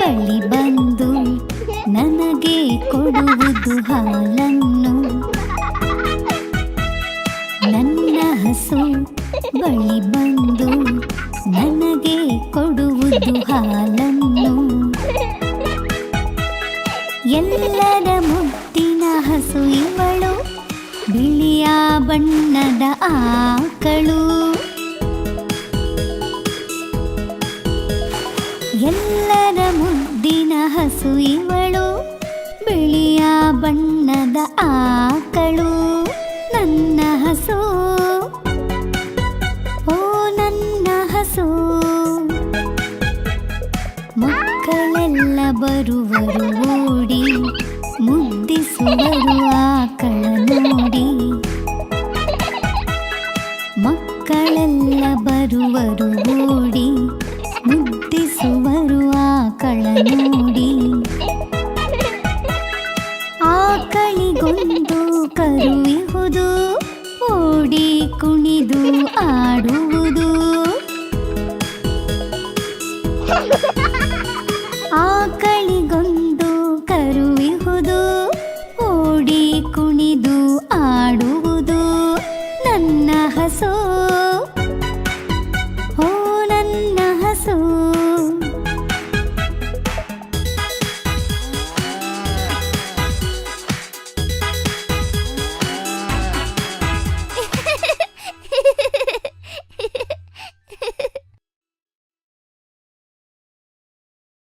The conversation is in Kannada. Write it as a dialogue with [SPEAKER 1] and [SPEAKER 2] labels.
[SPEAKER 1] ಬಳ್ಳಿ ಬಂದು ನನಗೆ ಕೊಡುವುದು ಹಾಲನ್ನು. ನನ್ನ ಹಸು ಬಳ್ಳಿ ಬಂದು ನನಗೆ ಕೊಡುವುದು ಹಾಲನ್ನು. ಎಲ್ಲರ ಮುಟ್ಟಿನ ಹಸು ಬಿಳಿಯ ಬಣ್ಣದ ಆಕಳು. ಎಲ್ಲರ ಮುದ್ದಿನ ಹಸು ಇವಳು. ಬಿಳಿಯ ಬಣ್ಣದ ಆಕಳು. ನನ್ನ ಹಸು. ಓ, ನನ್ನ ಹಸು. ಮಕ್ಕಳೆಲ್ಲ ಬರುವರು ಓಡಿ ಮುದ್ದಿಸುವರು ಆಕಳ. ಮಕ್ಕಳೆಲ್ಲ ಬರುವರು ಓಡಿ ಮುದ್ದಿಸುವರು ಆಕಳ ನೋಡಿ. ಆಕಳಿಗೊಂದು ಕರುವಿಹುದು, ಓಡಿ ಕುಣಿದು ಆಡುವುದು. ಆಕಳಿಗೊಂದು ಕರುವಿಹುದು, ಓಡಿ ಕುಣಿದು ಆಡುವುದು. ನನ್ನ ಹಸೋ